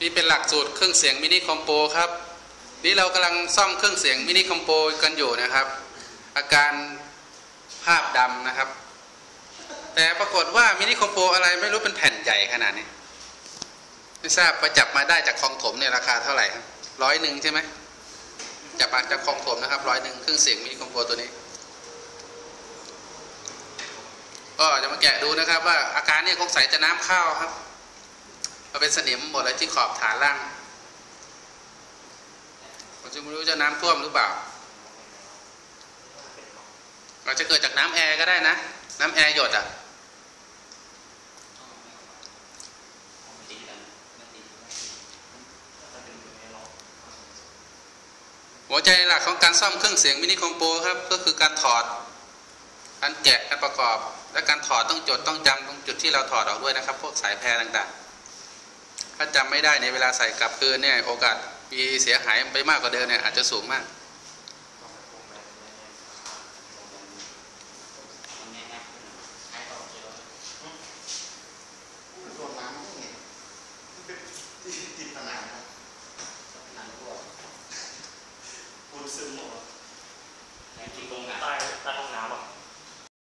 นี่เป็นหลักสูตรเครื่องเสียงมินิคอมโปครับนี่เรากำลังซ่อมเครื่องเสียงมินิคอมโปกันอยู่นะครับ อาการภาพดำนะครับ แต่ปรากฏว่ามินิคอมโปอะไรไม่รู้เป็นแผ่นใหญ่ขนาดนี้ไม่ทราบไปจับมาได้จากคลองถมเนี่ยราคาเท่าไหร่ครับร้อยหนึ่งใช่ไหมจับมาจากคลองถมนะครับร้อยหนึ่งเครื่องเสียงมินิคอมโปตัวนี้ก็จะมาแกะดูนะครับว่าอาการเนี่ยคงใสจะน้ำเข้าวครับ มันเป็นสนิมหมดเลยที่ขอบฐานล่างผมจะไม่รู้จะน้ำท่วมหรือเปล่าอาจะเกิดจากน้ำแอร์ก็ได้นะ น้ำแอร์หยดอะหัวใจหลักของการซ่อมเครื่องเสียงมินิคอมโปครับ ก็คือการถอดการแกะการประกอบ และการถอดต้องจดต้องจำตรงจุดที่เราถอดออกด้วยนะครับ พวกสายแพรต่างๆ ถ้าจำไม่ได้ในเวลาใส่กลับคืนเนี่ยโอกาสมีเสียหายไปมากกว่าเดิมเนี่ยอาจจะสูงมากซึมตั้ให้องน้ำ